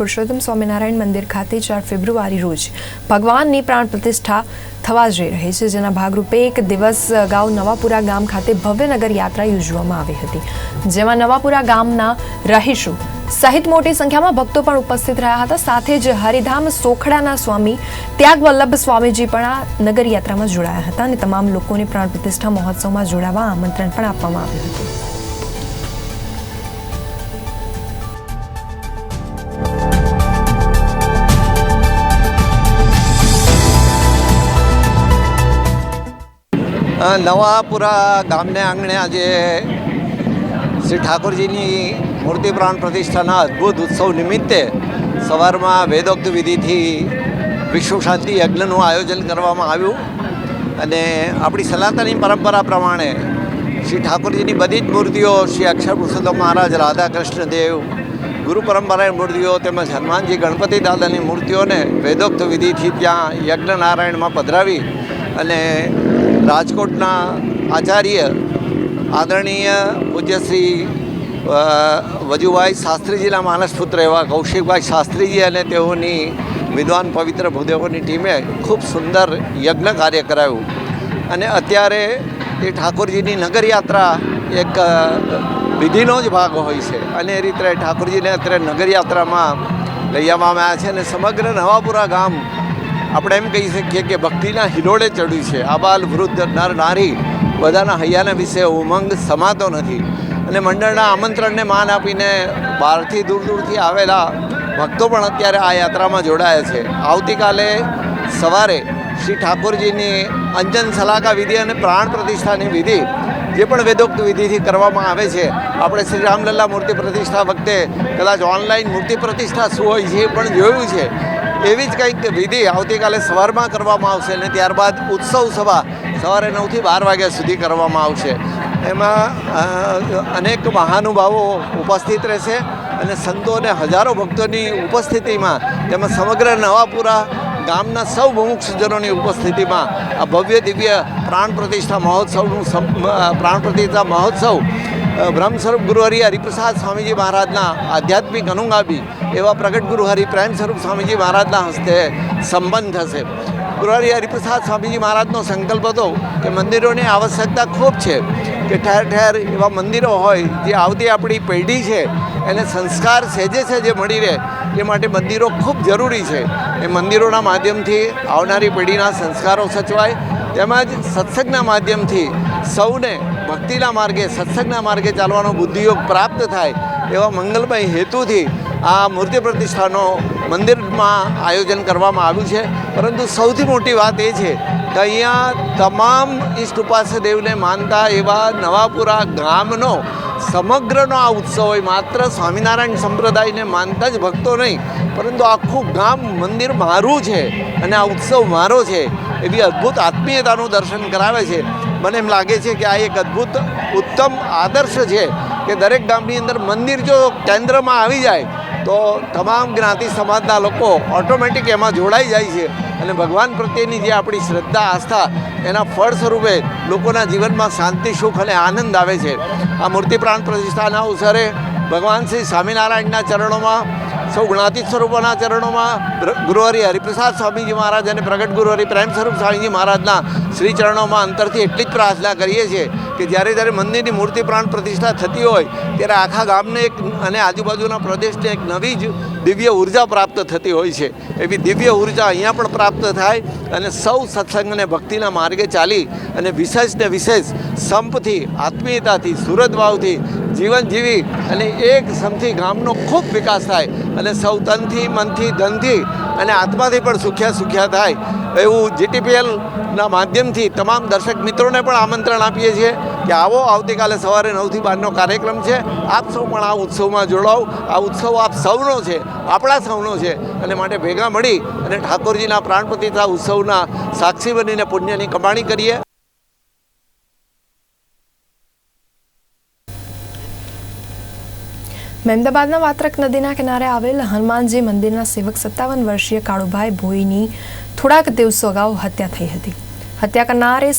પુરુષોત્તમ સ્વામિનારાયણ મંદિર ખાતે ચાર ફેબ્રુઆરી રોજ ભગવાનની પ્રાણ પ્રતિષ્ઠા થવા જઈ રહી છે, જેના ભાગરૂપે એક દિવસ અગાઉ નવાપુરા ગામ ખાતે ભવ્યનગર યાત્રા યોજવામાં આવી હતી. જેમાં નવાપુરા ગામના રહીશો સહિત મોટી સંખ્યામાં ભક્તો પણ ઉપસ્થિત રહ્યા હતા. સાથે જ હરિધામ સોખડાના સ્વામી ત્યાગવલ્લભ સ્વામીજી પણ આ નગર યાત્રામાં જોડાયા હતા અને તમામ લોકોને પ્રાણ પ્રતિષ્ઠા મહોત્સવમાં જોડાવા આમંત્રણ પણ આપવામાં આવ્યું હતું. નવાપુરા ગામને આંગણે આજે શ્રી ઠાકોરજીની મૂર્તિ પ્રાણ પ્રતિષ્ઠાના અદ્ભુત ઉત્સવ નિમિત્તે સવારમાં વેદોક્ત વિધિથી વિશ્વ શાંતિ યજ્ઞનું આયોજન કરવામાં આવ્યું. અને આપણી સનાતની પરંપરા પ્રમાણે શ્રી ઠાકોરજીની બધી જ મૂર્તિઓ શ્રી અક્ષર પુરુષોત્તમ મહારાજ રાધા કૃષ્ણદેવ ગુરુ પરંપરાની મૂર્તિઓ તેમજ હનુમાનજી, ગણપતિ દાદાની મૂર્તિઓને વેદોક્ત વિધિથી ત્યાં યજ્ઞ નારાયણમાં પધરાવી અને રાજકોટના આચાર્ય આદરણીય પૂજ્યશ્રી વજુભાઈ શાસ્ત્રીજીના માનસપુત્ર એવા કૌશિકભાઈ શાસ્ત્રીજી અને તેઓની વિદ્વાન પવિત્ર ભૂદેવોની ટીમે ખૂબ સુંદર યજ્ઞ કાર્ય કરાયું. અને અત્યારે એ ઠાકોરજીની નગરયાત્રા એક વિધિનો જ ભાગ હોય છે. અને એ રીતે ઠાકોરજીને અત્યારે નગરયાત્રામાં લઈ આવવામાં આવ્યા છે અને સમગ્ર નવાપુરા ગામ આપણે એમ કહી શકીએ કે ભક્તિના હિલોડે ચડ્યું છે. આબાલ વૃદ્ધ નર નારી બધાના હૈયાના વિશે ઉમંગ સમાતો નથી. અને મંડળના આમંત્રણને માન આપીને બહારથી દૂર દૂરથી આવેલા ભક્તો પણ અત્યારે આ યાત્રામાં જોડાયા છે. આવતીકાલે સવારે શ્રી ઠાકોરજીની અંજન સલાકા વિધિ અને પ્રાણ પ્રતિષ્ઠાની વિધિ, જે પણ વેદોક્ત વિધિથી કરવામાં આવે છે, આપણે શ્રી રામલલ્લા મૂર્તિ પ્રતિષ્ઠા વખતે કદાચ ઓનલાઈન મૂર્તિ પ્રતિષ્ઠા શું હોય છે પણ જોયું છે. એવી જ કંઈક વિધિ આવતીકાલે સવારમાં કરવામાં આવશે અને ત્યારબાદ ઉત્સવ સભા સવારે નવથી બાર વાગ્યા સુધી કરવામાં આવશે. એમાં અનેક મહાનુભાવો ઉપસ્થિત રહેશે અને સંતો અને હજારો ભક્તોની ઉપસ્થિતિમાં તેમાં સમગ્ર નવાપુરા ગામના સૌ મુમુક્ષજનોની ઉપસ્થિતિમાં આ ભવ્ય દિવ્ય પ્રાણ પ્રતિષ્ઠા મહોત્સવનું પ્રાણ પ્રતિષ્ઠા મહોત્સવ બ્રહ્મસ્વરૂપ ગુરુહરિ ગુરુ હરિ હરિપ્રસાદ સ્વામીજી મહારાજના આધ્યાત્મિક અનુગામી એવા પ્રગટ ગુરુ હરિ પ્રેમ સ્વરૂપ સ્વામીજી મહારાજના હસ્તે સંબંધ થશે. ગુરુહરી હરિપ્રસાદ સ્વામીજી મહારાજનો સંકલ્પ હતો કે મંદિરોની આવશ્યકતા ખૂબ છે કે ઠેર ઠેર એવા મંદિરો હોય જે આવતી આપણી પેઢી છે, એને સંસ્કાર સહેજે સહેજે મળી રહે એ માટે મંદિરો ખૂબ જરૂરી છે. એ મંદિરોના માધ્યમથી આવનારી પેઢીના સંસ્કારો સચવાય, તેમજ સત્સંગના માધ્યમથી સૌને ભક્તિના માર્ગે, સત્સંગના માર્ગે ચાલવાનો બુદ્ધિયોગ પ્રાપ્ત થાય એવા મંગલમય હેતુથી આ મૂર્તિ પ્રતિષ્ઠાનો મંદિરમાં આયોજન કરવામાં આવ્યું છે. પરંતુ સૌથી મોટી વાત એ છે કે અહીંયા તમામ ઈષ્ટ ઉપાસ્ય દેવને માનતા એવા નવાપુરા ગામનો, સમગ્રનો આ ઉત્સવ હોય, માત્ર સ્વામિનારાયણ સંપ્રદાયને માનતા જ ભક્તો નહીં, પરંતુ આખું ગામ મંદિર મારું છે અને આ ઉત્સવ મારો છે એવી અદ્ભુત આત્મીયતાનું દર્શન કરાવે છે. મને એમ લાગે છે કે આ એક અદ્ભુત, ઉત્તમ આદર્શ છે કે દરેક ગામની અંદર મંદિર જો કેન્દ્રમાં આવી જાય તો તમામ જ્ઞાતિ સમાજના લોકો ઓટોમેટિક એમાં જોડાઈ જાય છે. અને ભગવાન પ્રત્યેની જે આપણી શ્રદ્ધા, આસ્થા, એના ફળ સ્વરૂપે લોકોના જીવનમાં શાંતિ, સુખ અને આનંદ આવે છે. આ મૂર્તિ પ્રાણ પ્રતિષ્ઠાના અવસરે ભગવાન શ્રી સ્વામિનારાયણના ચરણોમાં સૌ ગુણાતીત સ્વરૂપોના ચરણોમાં ગુરુહરિ ગુરુ હરિ હરિપ્રસાદ સ્વામીજી મહારાજ અને પ્રગટ ગુરુહરિ પ્રેમ સ્વરૂપ સ્વામીજી મહારાજના શ્રી ચરણોમાં અંતરથી એટલી જ પ્રાર્થના કરીએ છીએ કે જ્યારે જ્યારે મંદિરની મૂર્તિ પ્રાણ પ્રતિષ્ઠા થતી હોય, ત્યારે આખા ગામને એક અને આજુબાજુના પ્રદેશને એક નવી જ દિવ્ય ઊર્જા પ્રાપ્ત થતી હોય છે. એવી દિવ્ય ઊર્જા અહીંયા પણ પ્રાપ્ત થાય અને સૌ સત્સંગ અને ભક્તિના માર્ગે ચાલી અને વિશેષ ને વિશેષ સંપથી, આત્મીયતાથી, સુરત ભાવથી જીવન જીવી અને એક સમથી ગામનો ખૂબ વિકાસ થાય અને સૌ તનથી, મનથી, ધનથી અને આત્માથી પણ સુખ્યા સુખ્યા થાય. એવું જીટીપીએલના માધ્યમથી તમામ દર્શક મિત્રોને પણ આમંત્રણ આપીએ છીએ કે આવો આવતીકાલે સવારે નવથી બારનો કાર્યક્રમ છે. આપ સૌ પણ આ ઉત્સવમાં જોડાઓ. આ ઉત્સવ આપ સૌનો છે, આપણા સૌનો છે. અને માટે ભેગા મળી અને ઠાકોરજીના પ્રાણપતિતા ઉત્સવના સાક્ષી બનીને પુણ્યની કમાણી કરીએ. મહેમદાબાદના વાત્રક નદીના કિનારે આવેલ હનુમાનજી મંદિરના સેવક સત્તાવન વર્ષીય કાળુભાઈ ભોઈની થોડાક દિવસો અગાઉ હત્યા થઈ હતી. હત્યા કરનારે